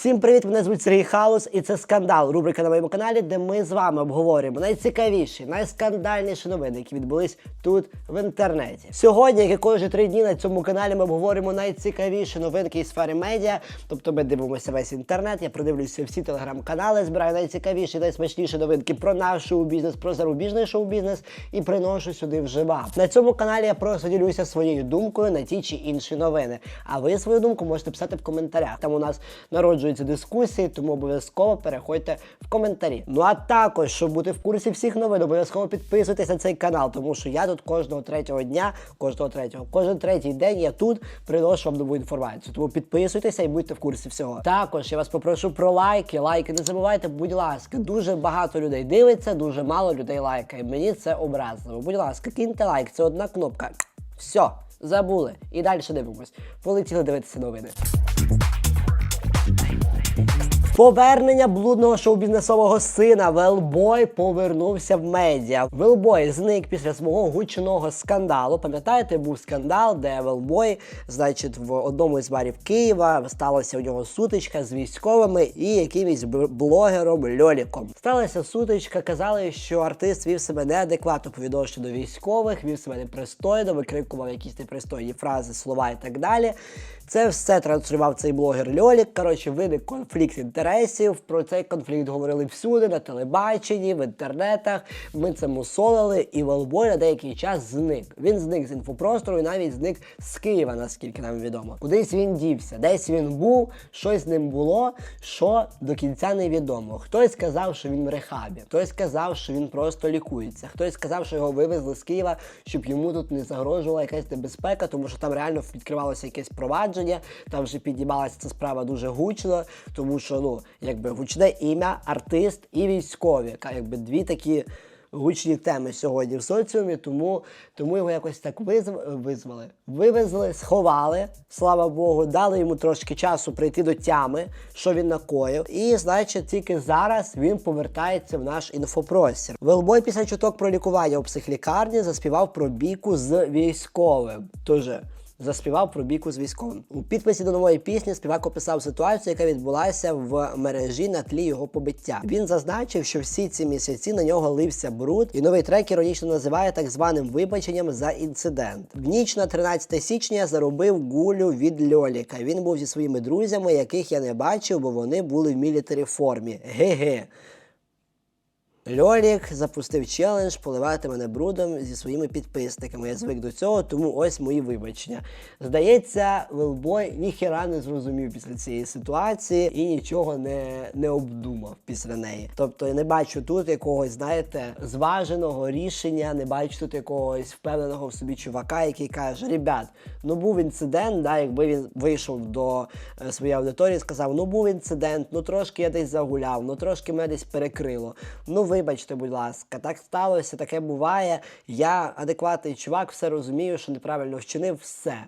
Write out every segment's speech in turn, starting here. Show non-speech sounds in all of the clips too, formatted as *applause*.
Всім привіт! Мене звуть Сергій Хаус, і це скандал. Рубрика на моєму каналі, де ми з вами обговорюємо найцікавіші, найскандальніші новини, які відбулись тут в інтернеті. Сьогодні, як і кожні три дні на цьому каналі, ми обговорюємо найцікавіші новинки із сфери медіа. Тобто ми дивимося весь інтернет. Я продивлюся всі телеграм-канали, збираю найцікавіші, найсмачніші новинки про наш шоу-бізнес, про зарубіжний шоу-бізнес і приношу сюди вже вам. На цьому каналі я просто ділюся своєю думкою на ті чи інші новини. А ви свою думку можете писати в коментарях. Там у нас народжуються дискусії, тому обов'язково переходьте в коментарі. Ну а також, щоб бути в курсі всіх новин, обов'язково підписуйтесь на цей канал, тому що я тут кожного третього дня, кожного третього, кожен третій день я тут приношу вам нову інформацію. Тому підписуйтеся і будьте в курсі всього. Також я вас попрошу про лайки. Лайки не забувайте, будь ласка, дуже багато людей дивиться, дуже мало людей лайкає. Мені це образливо. Будь ласка, киньте лайк, це одна кнопка. Все, забули. І далі дивимось. Полетіли дивитися новини. Повернення блудного шоу-бізнесового сина Велбой повернувся в медіа. Велбой зник після свого гучного скандалу. Пам'ятаєте, був скандал, де Велбой, значить, в одному із барів Києва сталася у нього сутичка з військовими і якимось блогером Льоліком. Сталася сутичка, казали, що артист вів себе неадекватно по відношенню до військових, вів себе непристойно, викрикував якісь непристойні фрази, слова і так далі. Це все транслював цей блогер Льолік. Коротше, виник конфлікт інтересів. Про цей конфлікт говорили всюди, на телебаченні, в інтернетах. Ми це мусолили, і Велбой на деякий час зник. Він зник з інфопростору і навіть зник з Києва, наскільки нам відомо. Кудись він дівся, десь він був, щось з ним було, що до кінця невідомо. Хтось сказав, що він в рехабі, хтось сказав, що він просто лікується, хтось сказав, що його вивезли з Києва, щоб йому тут не загрожувала якась небезпека, тому що там реально відкривалося якесь провадження, там вже піднімалася ця справа дуже гучно, тому що ну якби гучне ім'я, артист і військові, якби дві такі. Гучні теми сьогодні в соціумі, тому, тому його якось так визв, визвали. Вивезли, сховали, слава Богу, дали йому трошки часу прийти до тями, що він накоїв. І, значить, тільки зараз він повертається в наш інфопростір. Велбой після чуток про лікування у психлікарні заспівав про бійку з військовим. Тоже заспівав про бійку з військовим. У підписі до нової пісні співак описав ситуацію, яка відбулася в мережі на тлі його побиття. Він зазначив, що всі ці місяці на нього лився бруд, і новий трек іронічно називає так званим вибаченням за інцидент. В ніч на 13 січня заробив гулю від Льоліка. Він був зі своїми друзями, яких я не бачив, бо вони були в мілітарі формі. Ге-ге. Льолік запустив челендж поливати мене брудом зі своїми підписниками. Я звик до цього, тому ось мої вибачення. Здається, Велбой ніхіра не зрозумів після цієї ситуації і нічого не, не обдумав після неї. Тобто я не бачу тут якогось, знаєте, зваженого рішення, не бачу тут якогось впевненого в собі чувака, який каже: Ребят, ну був інцидент, да, якби він вийшов до е, своєї аудиторії сказав: Ну був інцидент, ну трошки я десь загуляв, ну трошки мене десь перекрило. Ну вибачте, будь ласка, так сталося, таке буває. Я адекватний чувак, все розумію, що неправильно вчинив, все.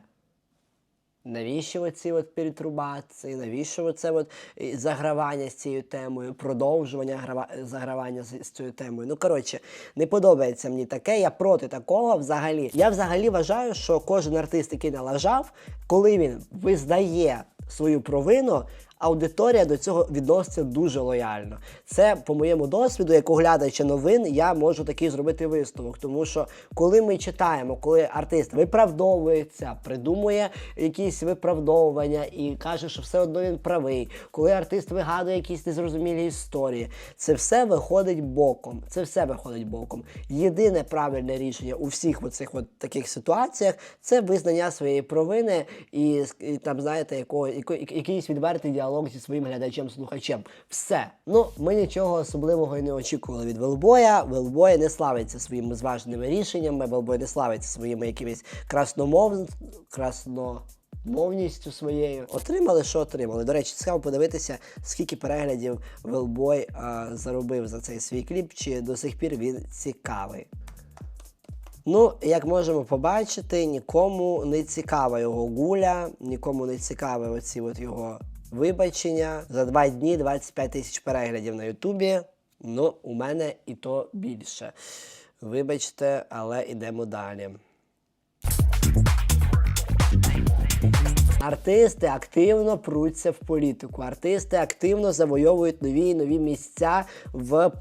Навіщо оці от перетрубації, навіщо оце от е, загравання з цією темою, продовжування грава... загравання з, з цією темою? Ну коротше, не подобається мені таке. Я проти такого взагалі. Я взагалі вважаю, що кожен артист, який налажав, коли він визнає свою провину. Аудиторія до цього відноситься дуже лояльно. Це по моєму досвіду, як оглядача новин, я можу такий зробити висновок. Тому що коли ми читаємо, коли артист виправдовується, придумує якісь виправдовування і каже, що все одно він правий, коли артист вигадує якісь незрозумілі історії, це все виходить боком. Це все виходить боком. Єдине правильне рішення у всіх оцих от таких ситуаціях це визнання своєї провини і, і там, знаєте, якого, якийсь відвертий діалог зі своїм глядачем-слухачем. Все. Ну, ми нічого особливого і не очікували від Велбоя. Велбой не славиться своїми зваженими рішеннями, Велбой не славиться своїми якимись красномов... красномовністю своєю. Отримали, що отримали. До речі, цікаво подивитися, скільки переглядів Велбой заробив за цей свій кліп, чи до сих пір він цікавий. Ну, як можемо побачити, нікому не цікава його гуля, нікому не цікаві оці от його вибачення. За два дні 25 тисяч переглядів на Ютубі. Ну, у мене і то більше. Вибачте, але йдемо далі. Артисти активно пруться в політику. Артисти активно завойовують нові і нові місця в.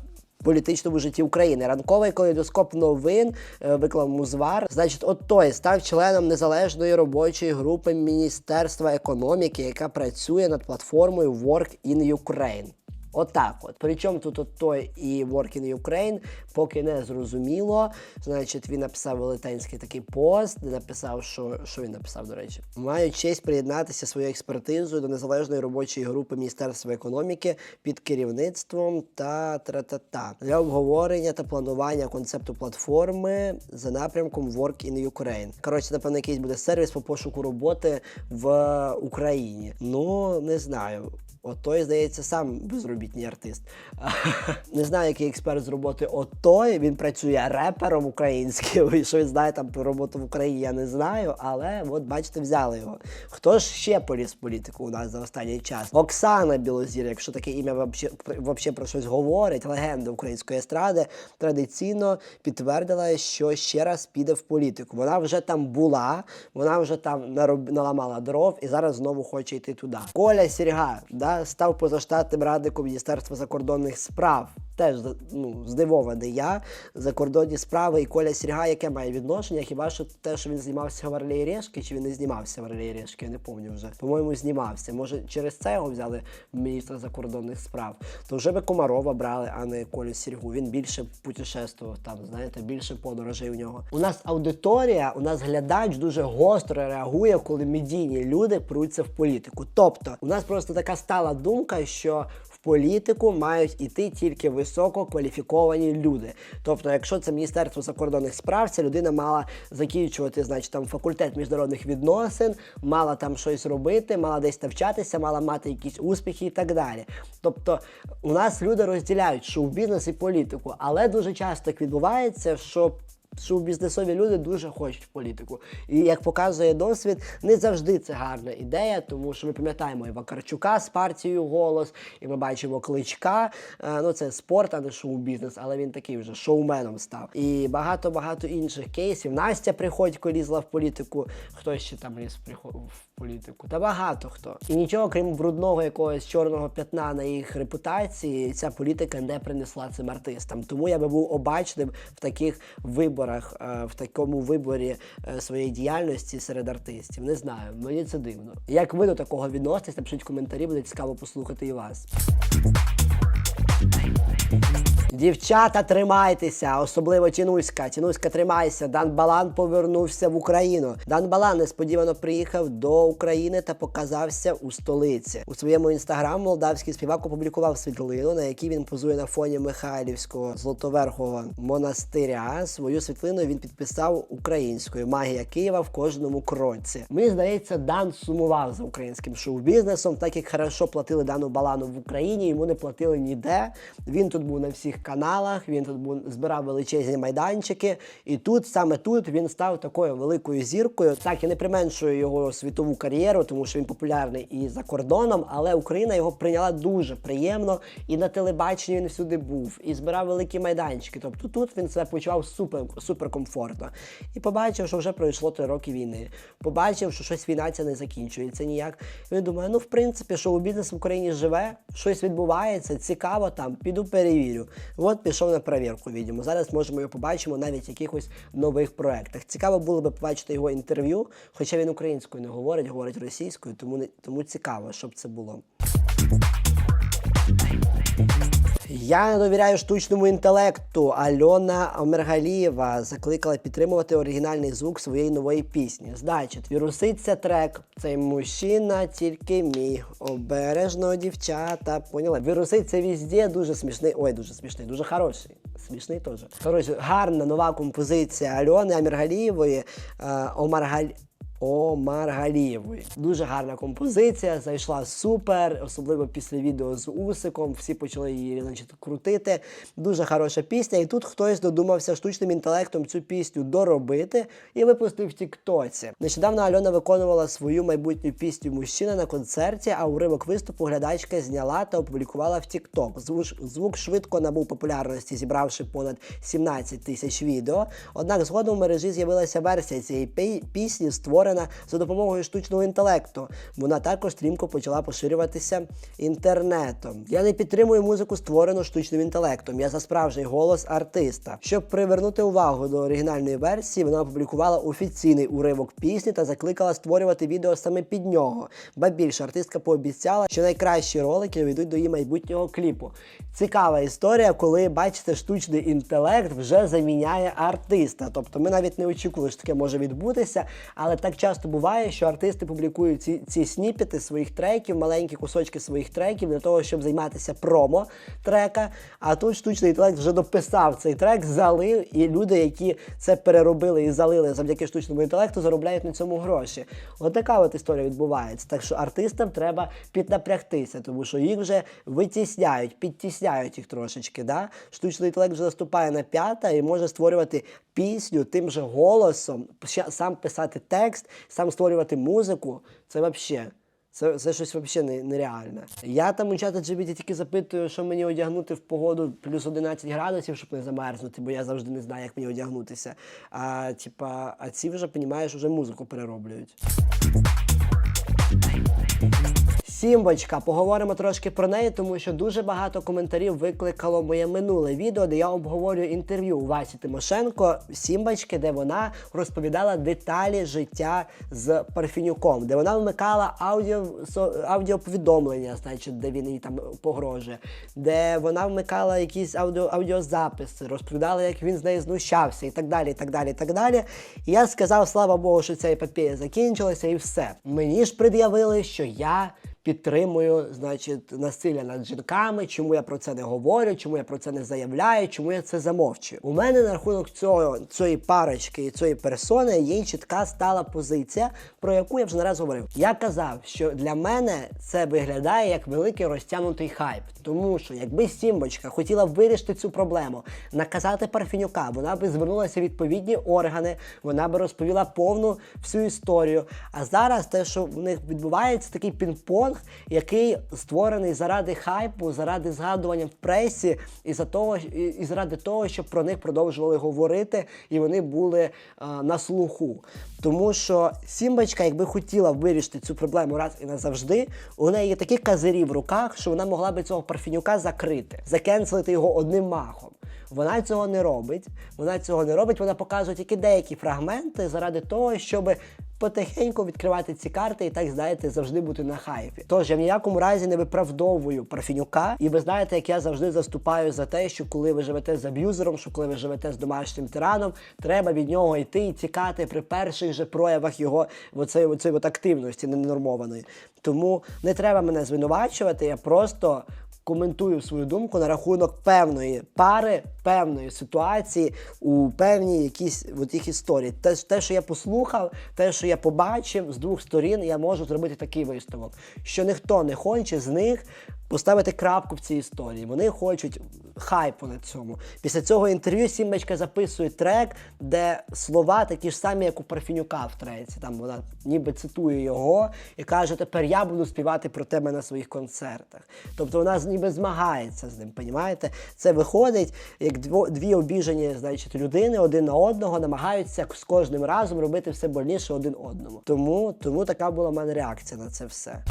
Політичному житті України ранковий калейдоскоп новин е, виклав Музвар. Значить, от той став членом незалежної робочої групи Міністерства економіки, яка працює над платформою Work in Ukraine. Отак от. Причому тут от той і Work in Ukraine, поки не зрозуміло. Значить, він написав велетенський такий пост, де написав, що, що він написав, до речі. Маю честь приєднатися своєю експертизою до незалежної робочої групи Міністерства економіки під керівництвом та тра-та-та для обговорення та планування концепту платформи за напрямком Work in Ukraine. Коротше, напевно, якийсь буде сервіс по пошуку роботи в Україні. Ну, не знаю. Отой, здається, сам безробітний артист. *laughs* Не знаю, який експерт з роботи Отой. Він працює репером українським. *laughs* І що він знає там про роботу в Україні, я не знаю. Але от бачите, взяли його. Хто ж ще поліз політику у нас за останній час? Оксана Білозір, якщо таке ім'я взагалі про щось говорить, легенда української естради, традиційно підтвердила, що ще раз піде в політику. Вона вже там була, вона вже там нароб... наламала дров і зараз знову хоче йти туди. Коля Сірга, да, став позаштатним радником Міністерства закордонних справ. Теж ну, здивований я закордонні справи і Коля Сірга, яке має відношення? Хіба що те, що він знімався в Орлі Решки, чи він не знімався в Орлі Решки, я не пам'ятаю вже. По-моєму, знімався. Може, через це його взяли міністра закордонних справ. То вже би Комарова брали, а не Колю Сіргу. Він більше путешествував там, знаєте, більше подорожей у нього. У нас аудиторія, у нас глядач дуже гостро реагує, коли медійні люди пруться в політику. Тобто, у нас просто така стала думка, що політику мають іти тільки висококваліфіковані люди. Тобто, якщо це Міністерство закордонних справ, ця людина мала закінчувати, значить, там факультет міжнародних відносин, мала там щось робити, мала десь навчатися, мала мати якісь успіхи і так далі. Тобто, у нас люди розділяють шоу-бізнес і політику, але дуже часто так відбувається, що шоу-бізнесові люди дуже хочуть політику. І як показує досвід, не завжди це гарна ідея, тому що ми пам'ятаємо і Вакарчука з партією голос, і ми бачимо кличка. Е, Ну це спорт, а не шоу-бізнес, але він такий вже шоуменом став. І багато-багато інших кейсів. Настя Приходько лізла в політику, хтось ще там ліз в політику. Та багато хто. І нічого, крім брудного якогось чорного п'ятна на їх репутації, ця політика не принесла цим артистам. Тому я би був обачним в таких виборах, е, в такому виборі е, своєї діяльності серед артистів. Не знаю, мені це дивно. Як ви до такого відноситесь, напишіть коментарі, буде цікаво послухати і вас. Дівчата, тримайтеся, особливо Тінуська. Тінуська, тримайся. Дан Балан повернувся в Україну. Дан Балан несподівано приїхав до України та показався у столиці. У своєму інстаграм молдавський співак опублікував світлину, на якій він позує на фоні Михайлівського золотоверхового монастиря. Свою світлину він підписав українською Магія Києва в кожному кроці. Мені здається, Дан сумував за українським шоу-бізнесом, так як хорошо платили Дану Балану в Україні. Йому не платили ніде. Він тут був на всіх каналах, він тут збирав величезні майданчики, і тут, саме тут, він став такою великою зіркою. Так, я не применшую його світову кар'єру, тому що він популярний і за кордоном, але Україна його прийняла дуже приємно. І на телебаченні він всюди був, і збирав великі майданчики. Тобто тут він себе почував супер супер комфортно. І побачив, що вже пройшло три роки війни. Побачив, що щось війна ця не закінчується ніяк. І він думає, ну в принципі, що у бізнес в Україні живе, щось відбувається, цікаво там, піду перевірю. От пішов на перевірку, відьому. Зараз можемо його побачимо навіть в якихось нових проектах. Цікаво було би побачити його інтерв'ю, хоча він українською не говорить, говорить російською, тому не тому цікаво, щоб це було. Я не довіряю штучному інтелекту. Альона Омергалієва закликала підтримувати оригінальний звук своєї нової пісні. Значить, віруситься трек. Цей мужчина тільки мій. Обережно, дівчата. Поняла? Віруситься везде, дуже смішний. Ой, дуже смішний, дуже хороший. Смішний теж. Коротше, гарна нова композиція Альони Аміргалієвої. Е, Омаргаль. Омаргалієвої. Дуже гарна композиція, зайшла супер, особливо після відео з Усиком. Всі почали її значить, крутити. Дуже хороша пісня. І тут хтось додумався штучним інтелектом цю пісню доробити і випустив в Тіктоці. Нещодавно Альона виконувала свою майбутню пісню Мужчина на концерті, а уривок виступу глядачка зняла та опублікувала в Тікток. Звук, звук швидко набув популярності, зібравши понад 17 тисяч відео. Однак згодом в мережі з'явилася версія цієї пісні, створена створена за допомогою штучного інтелекту. Вона також стрімко почала поширюватися інтернетом. Я не підтримую музику, створену штучним інтелектом. Я за справжній голос артиста. Щоб привернути увагу до оригінальної версії, вона опублікувала офіційний уривок пісні та закликала створювати відео саме під нього. Ба більше артистка пообіцяла, що найкращі ролики увійдуть до її майбутнього кліпу. Цікава історія, коли бачите, штучний інтелект вже заміняє артиста. Тобто ми навіть не очікували, що таке може відбутися, але так часто буває, що артисти публікують ці, ці сніпети своїх треків, маленькі кусочки своїх треків для того, щоб займатися промо трека. А тут штучний інтелект вже дописав цей трек, залив, і люди, які це переробили і залили завдяки штучному інтелекту, заробляють на цьому гроші. От така от історія відбувається. Так що артистам треба піднапрягтися, тому що їх вже витісняють, підтісняють їх трошечки. Да? Штучний інтелект вже наступає на п'ята і може створювати пісню тим же голосом, сам писати текст, сам створювати музику. Це взагалі. Це, це щось взагалі нереальне. Я там у чата GBT тільки запитую, що мені одягнути в погоду плюс 11 градусів, щоб не замерзнути, бо я завжди не знаю, як мені одягнутися. А типа, а ці вже, розумієш, вже музику перероблюють. Сімбочка, поговоримо трошки про неї, тому що дуже багато коментарів викликало моє минуле відео, де я обговорюю інтерв'ю Васі Тимошенко Сімбочки, де вона розповідала деталі життя з Парфінюком, де вона вмикала аудіо, аудіоповідомлення, значить, де він їй там погрожує, де вона вмикала якісь аудіо, аудіозаписи, розповідала, як він з нею знущався, і так далі. І так далі, і так далі. І я сказав, слава Богу, що ця епопея закінчилася, і все. Мені ж пред'явили, що я підтримую, значить, насилля над жінками, чому я про це не говорю, чому я про це не заявляю, чому я це замовчую. У мене на рахунок цього цієї парочки і цієї персони є чітка стала позиція, про яку я вже не раз говорив. Я казав, що для мене це виглядає як великий розтягнутий хайп, тому що якби Сімбочка хотіла вирішити цю проблему, наказати Парфенюка, вона би звернулася в відповідні органи, вона би розповіла повну всю історію. А зараз те, що в них відбувається, такий пінг-понг, який створений заради хайпу, заради згадування в пресі, і за того, і, заради того, щоб про них продовжували говорити, і вони були а, на слуху. Тому що Сімбочка, якби хотіла вирішити цю проблему раз і назавжди, у неї є такі казирі в руках, що вона могла би цього парфенюка закрити, закенселити його одним махом. Вона цього не робить. Вона цього не робить. Вона показує тільки деякі фрагменти заради того, щоб потихеньку відкривати ці карти і так, знаєте, завжди бути на хайпі. Тож я в ніякому разі не виправдовую Парфенюка. І ви знаєте, як я завжди заступаю за те, що коли ви живете з аб'юзером, що коли ви живете з домашнім тираном, треба від нього йти і тікати при перших же проявах його оцеї, оцеї от активності ненормованої. Тому не треба мене звинувачувати. Я просто коментую свою думку на рахунок певної пари, певної ситуації у певній якійсь їх історії. Те, те, що я послухав, те, що я побачив з двох сторін, я можу зробити такий висновок, що ніхто не хоче з них поставити крапку в цій історії. Вони хочуть хайпу на цьому. Після цього інтерв'ю Сімбочка записує трек, де слова такі ж самі, як у Парфінюка в треці. Там вона ніби цитує його і каже: тепер я буду співати про тебе на своїх концертах. Тобто вона ніби змагається з ним, понімаєте? Це виходить, як дві обіжені значить, людини один на одного намагаються з кожним разом робити все больніше один одному. Тому, тому така була в мене реакція на це все.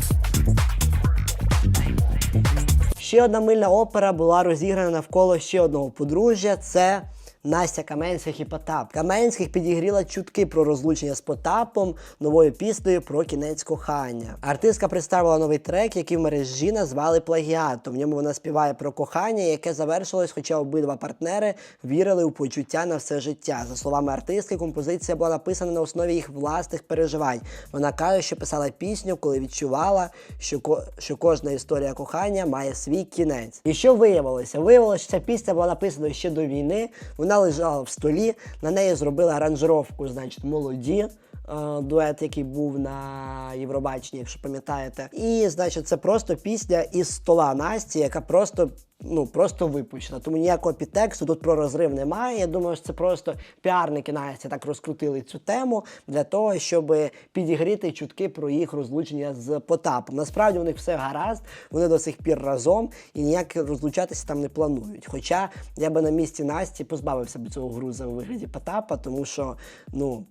Ще одна мильна опера була розіграна навколо ще одного подружжя. Це Настя Каменських і Потап. Каменських підігріла чутки про розлучення з Потапом новою піснею про кінець кохання. Артистка представила новий трек, який в мережі назвали плагіатом. В ньому вона співає про кохання, яке завершилось, хоча обидва партнери вірили у почуття на все життя. За словами артистки, композиція була написана на основі їх власних переживань. Вона каже, що писала пісню, коли відчувала, що, ко- що кожна історія кохання має свій кінець. І що виявилося? Виявилося, що ця пісня була написана ще до війни. Вона лежала в столі, на неї зробили аранжировку, значить, молоді. е, Дует, який був на Євробаченні, якщо пам'ятаєте, і значить, це просто пісня із стола Насті, яка просто ну просто випущена. Тому ніякого підтексту тут про розрив немає. Я думаю, що це просто піарники Насті так розкрутили цю тему для того, щоб підігріти чутки про їх розлучення з Потапом. Насправді у них все гаразд, вони до сих пір разом і ніяк розлучатися там не планують. Хоча я би на місці Насті позбавився б цього груза у вигляді Потапа, тому що ну.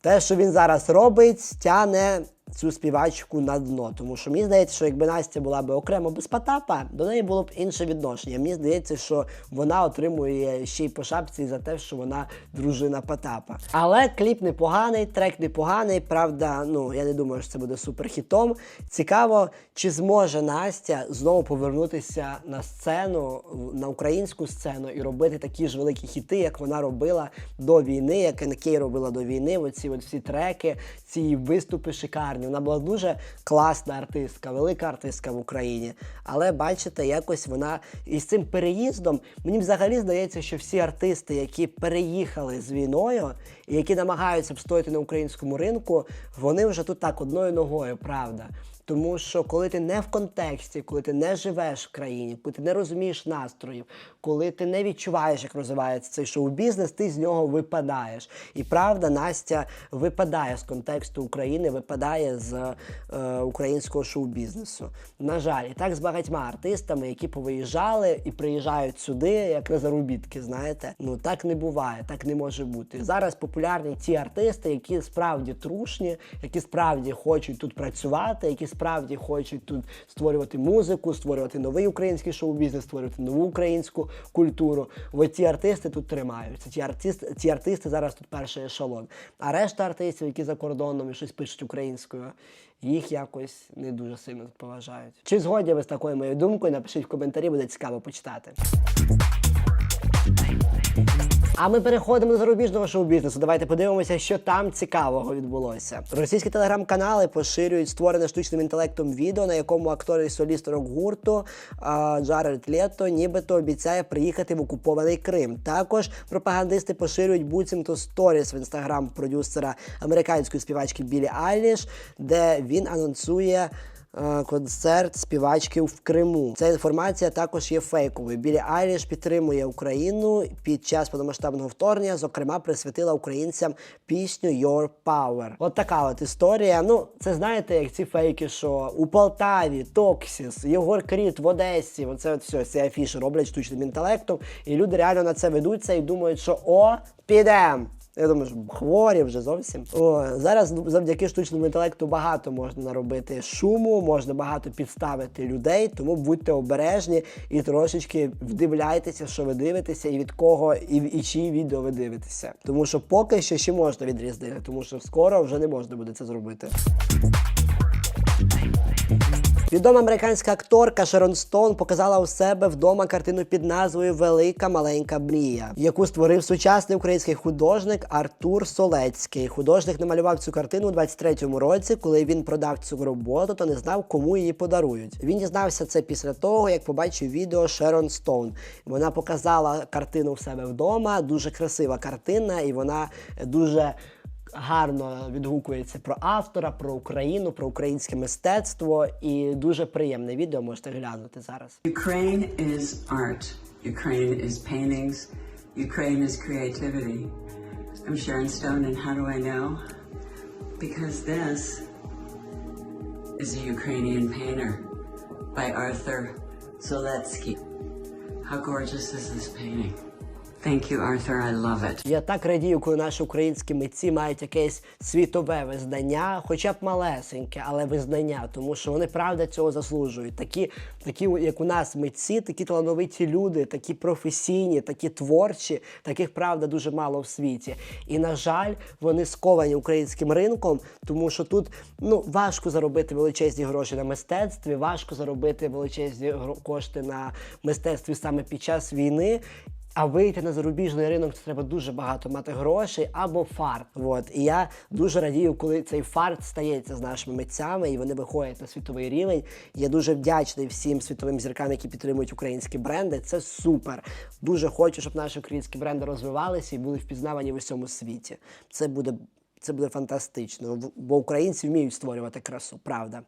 те, що він зараз робить, тяне цю співачку на дно. Тому що мені здається, що якби Настя була би окремо без Потапа, до неї було б інше відношення. Мені здається, що вона отримує ще й по шапці за те, що вона дружина Потапа. Але кліп непоганий, трек непоганий. Правда, ну я не думаю, що це буде суперхітом. Цікаво, чи зможе Настя знову повернутися на сцену, на українську сцену і робити такі ж великі хіти, як вона робила до війни, як Енкей робила до війни. Оці от всі треки, ці виступи шикарні. Вона була дуже класна артистка, велика артистка в Україні. Але бачите, якось вона із цим переїздом. Мені взагалі здається, що всі артисти, які переїхали з війною і які намагаються встояти на українському ринку, вони вже тут так одною ногою, правда. Тому що коли ти не в контексті, коли ти не живеш в країні, коли ти не розумієш настроїв, коли ти не відчуваєш, як розвивається цей шоу-бізнес, ти з нього випадаєш. І правда, Настя випадає з контексту України, випадає з е, українського шоу-бізнесу. На жаль, і так з багатьма артистами, які повиїжджали і приїжджають сюди, як на заробітки. Знаєте, ну так не буває, так не може бути. Зараз популярні ті артисти, які справді трушні, які справді хочуть тут працювати, які справді хочуть тут створювати музику, створювати новий український шоу-бізнес, створювати нову українську культуру. От ті артисти тут тримаються. Ті артисти, ті артисти зараз тут перший ешелон. А решта артистів, які за кордоном і щось пишуть українською, їх якось не дуже сильно тут поважають. Чи згодні ви з такою моєю думкою? Напишіть в коментарі, буде цікаво почитати. А ми переходимо до зарубіжного шоу-бізнесу. Давайте подивимося, що там цікавого відбулося. Російські телеграм-канали поширюють створене штучним інтелектом відео, на якому актор і соліст рок-гурту Джаред Лето нібито обіцяє приїхати в окупований Крим. Також пропагандисти поширюють буцімто сторіс в інстаграм продюсера американської співачки Білі Айліш, де він анонсує концерт співачки в Криму. Ця інформація також є фейковою. Білі Айліш підтримує Україну під час повномасштабного вторгнення. Зокрема, присвятила українцям пісню Your Power. От така от історія. Ну, це знаєте, як ці фейки, що у Полтаві, Токсіс, Єгор Кріт в Одесі. Оце от все, ці афіші роблять штучним інтелектом, і люди реально на це ведуться і думають, що о, підем. Я думаю, що хворі вже зовсім. О, зараз завдяки штучному інтелекту багато можна наробити шуму, можна багато підставити людей, тому будьте обережні і трошечки вдивляйтеся, що ви дивитеся, і від кого, і, і чиї відео ви дивитеся. Тому що поки що ще можна відрізнити, тому що скоро вже не можна буде це зробити. Відома американська акторка Шерон Стоун показала у себе вдома картину під назвою Велика маленька мрія, яку створив сучасний український художник Артур Солецький. Художник намалював цю картину у 23-му році, коли він продав цю роботу, то не знав, кому її подарують. Він дізнався це після того, як побачив відео Шерон Стоун. Вона показала картину в себе вдома. Дуже красива картина, і вона дуже гарно відгукується про автора, про Україну, про українське мистецтво. І дуже приємне відео можете глянути зараз. Ukraine is art. Ukraine is paintings. Ukraine is creativity. I'm Sharon Stone, and how do I know? Because this is a Ukrainian painter by Arthur Zaletsky. How gorgeous is this painting? Thank you, Arthur. I love it. Я так радію, коли наші українські митці мають якесь світове визнання, хоча б малесеньке, але визнання, тому що вони правда цього заслужують. Такі, такі як у нас митці, такі талановиті люди, такі професійні, такі творчі, таких правда дуже мало в світі. І на жаль, вони сковані українським ринком, тому що тут ну важко заробити величезні гроші на мистецтві, важко заробити величезні гро- кошти на мистецтві саме під час війни. А вийти на зарубіжний ринок це треба дуже багато мати грошей або фарт. От і я дуже радію, коли цей фарт стається з нашими митцями, і вони виходять на світовий рівень. Я дуже вдячний всім світовим зіркам, які підтримують українські бренди. Це супер. Дуже хочу, щоб наші українські бренди розвивалися і були впізнавані в усьому світі. Це буде. Це буде фантастично, бо українці вміють створювати красу, правда.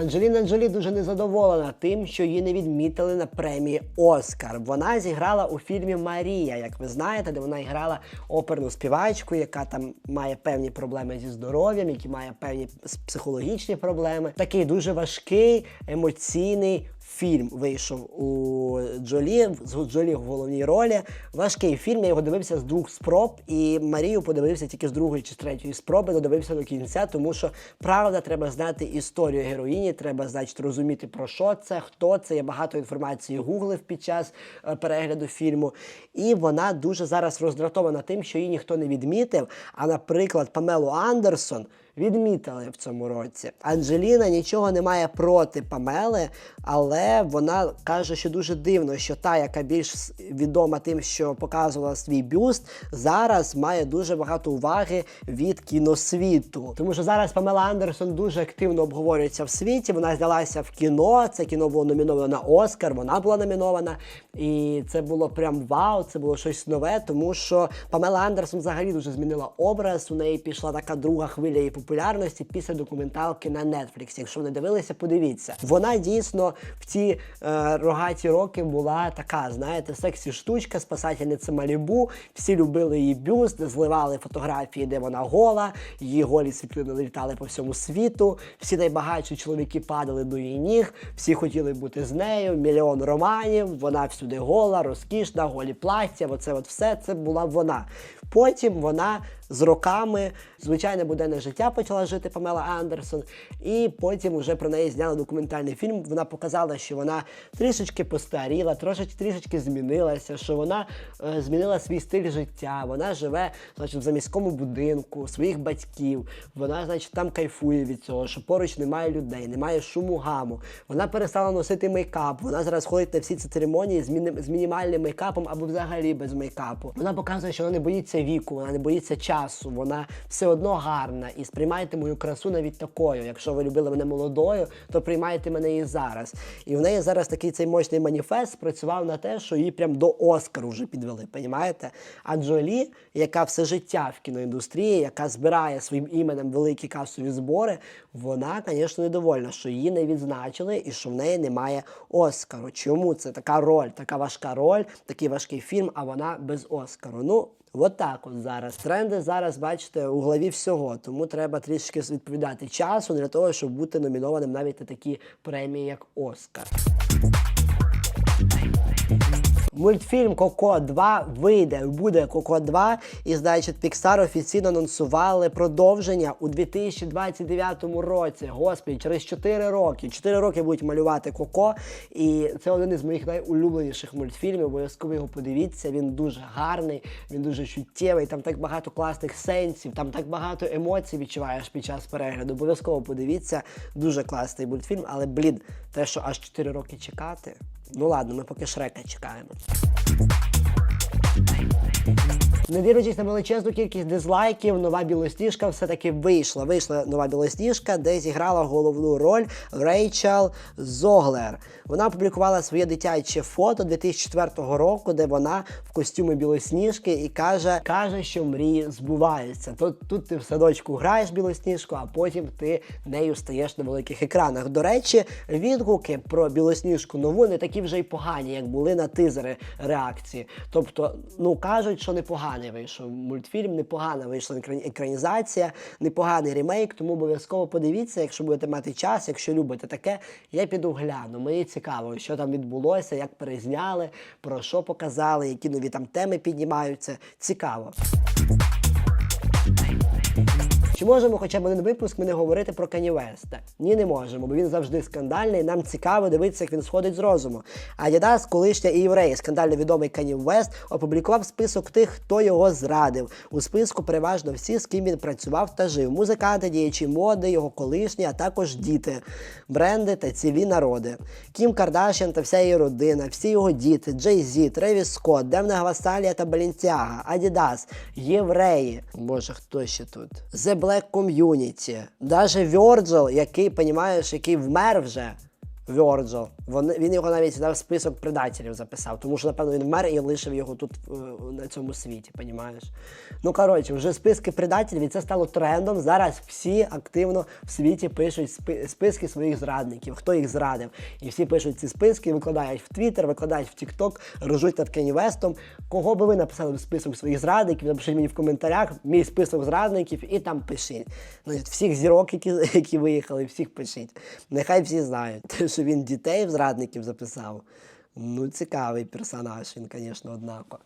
Анджеліна Джолі дуже незадоволена тим, що її не відмітили на премії Оскар. Вона зіграла у фільмі Марія, як ви знаєте, де вона грала оперну співачку, яка там має певні проблеми зі здоров'ям, які має певні психологічні проблеми. Такий дуже важкий, емоційний фільм вийшов у Джолі, з Джолі в головній ролі. Важкий фільм, я його дивився з двох спроб, і Марію подивився тільки з другої чи з третьої спроби, додивився до кінця, тому що правда треба знати історію героїні, треба, значить, розуміти про що це, хто це. Я багато інформації гуглив під час е, перегляду фільму. І вона дуже зараз роздратована тим, що її ніхто не відмітив. А, наприклад, Памелу Андерсон відмітили в цьому році. Анджеліна нічого не має проти Памели, але вона каже, що дуже дивно, що та, яка більш відома тим, що показувала свій бюст, зараз має дуже багато уваги від кіносвіту. Тому що зараз Памела Андерсон дуже активно обговорюється в світі. Вона знялася в кіно. Це кіно було номіновано на Оскар. Вона була номінована. І це було прям вау, це було щось нове, тому що Памела Андерсон взагалі дуже змінила образ. У неї пішла така друга хвиля її популярності після документалки на Netflix. Якщо не дивилися, подивіться. Вона дійсно в ці е, рогаті роки була така, знаєте, сексі штучка, спасательниця Малібу. Всі любили її бюст, зливали фотографії, де вона гола, її голі світлини літали по всьому світу. Всі найбагатші чоловіки падали до її ніг, всі хотіли бути з нею, мільйон романів, вона всюди гола, розкішна, голі плаття, оце от все це була вона. Потім вона з роками звичайне буденне життя почала жити Памела Андерсон, і потім вже про неї зняли документальний фільм. Вона показала, що вона трішечки постаріла, трошечки трішечки змінилася, що вона е, змінила свій стиль життя. Вона живе, значить, в заміському будинку своїх батьків. Вона, значить, там кайфує від цього, що поруч немає людей, немає шуму гаму. Вона перестала носити мейкап. Вона зараз ходить на всі ці церемонії з, міні- з мінімальним мейкапом або взагалі без мейкапу. Вона показує, що вона не боїться віку, вона не боїться часу, вона все одно гарна. І сприймайте мою красу навіть такою. Якщо ви любили мене молодою, то приймайте мене і зараз. І в неї зараз такий цей мощний маніфест спрацював на те, що її прям до Оскару вже підвели. Понімаєте? А Джолі, яка все життя в кіноіндустрії, яка збирає своїм іменем великі касові збори, вона, звісно, недовольна, що її не відзначили і що в неї немає Оскару. Чому це така роль, така важка роль, такий важкий фільм, а вона без Оскару? Ну. От так от зараз. Тренди зараз, бачите, у главі всього. Тому треба трішки відповідати часу для того, щоб бути номінованим навіть на такі премії, як Оскар. Мультфільм Коко 2 вийде, буде Коко 2, і значить Pixar офіційно анонсували продовження у 2029 році. Господи, через 4 роки. 4 роки будуть малювати Коко. І це один із моїх найулюбленіших мультфільмів. Обов'язково його подивіться. Він дуже гарний, він дуже чуттєвий. Там так багато класних сенсів, там так багато емоцій відчуваєш під час перегляду. Обов'язково подивіться. Дуже класний мультфільм, але блін, те, що аж 4 роки чекати. Ну ладно, ми поки Шрека чекаємо. Не дивлячись на величезну кількість дизлайків, нова білосніжка все-таки вийшла. Вийшла нова білосніжка, де зіграла головну роль Рейчел Зоглер. Вона опублікувала своє дитяче фото 2004 року, де вона в костюмі білосніжки і каже, каже, що мрії збуваються. Тут, тут ти в садочку граєш білосніжку, а потім ти нею стаєш на великих екранах. До речі, відгуки про білосніжку нову не такі вже й погані, як були на тизери реакції. Тобто, ну кажуть, що непоганий вийшов мультфільм, непогана вийшла екрані- екранізація, непоганий ремейк. Тому обов'язково подивіться, якщо будете мати час, якщо любите таке, я піду гляну. Мені цікаво, що там відбулося, як перезняли, про що показали, які нові там теми піднімаються. Цікаво. Чи можемо хоча б один випуск ми не говорити про Кані Веста? Ні, не можемо, бо він завжди скандальний. Нам цікаво дивитися, як він сходить з розуму. Adidas, колишня і єврей, скандально відомий Кані Вест, опублікував список тих, хто його зрадив. У списку переважно всі, з ким він працював та жив. Музиканти, діячі моди, його колишні, а також діти, бренди та цілі народи. Кім Кардашян та вся її родина, всі його діти, Джей Зі, Тревіс Скотт, Демна Гвасалія та Балінцяга, Адідас, євреї. Боже, хто ще тут? The Black Community. Даже Virgil, який, понімаєш, який вмер вже. Вони, він його навіть в список предателів записав, тому що, напевно, він вмер і лишив його тут е, на цьому світі, понімаєш? Ну, коротше, вже списки предателів, і це стало трендом. Зараз всі активно в світі пишуть спи- списки своїх зрадників, хто їх зрадив. І всі пишуть ці списки, викладають в Твіттер, викладають в Тікток, ржуть над Кені Вестом. Кого би ви написали в список своїх зрадників, напишіть мені в коментарях мій список зрадників і там пишіть. Значить, всіх зірок, які, *laughs* які виїхали, всіх пишіть. Нехай всі знають, що він дітей в зрадників записав. Ну, цікавий персонаж, він, звісно, однако.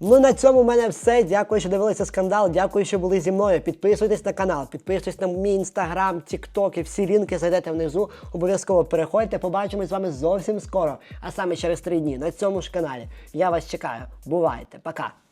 Ну на цьому в мене все. Дякую, що дивилися скандал. Дякую, що були зі мною. Підписуйтесь на канал, підписуйтесь на мій інстаграм, тікток і всі лінки знайдете внизу. Обов'язково переходьте. Побачимось з вами зовсім скоро, а саме через три дні на цьому ж каналі. Я вас чекаю. Бувайте, пока.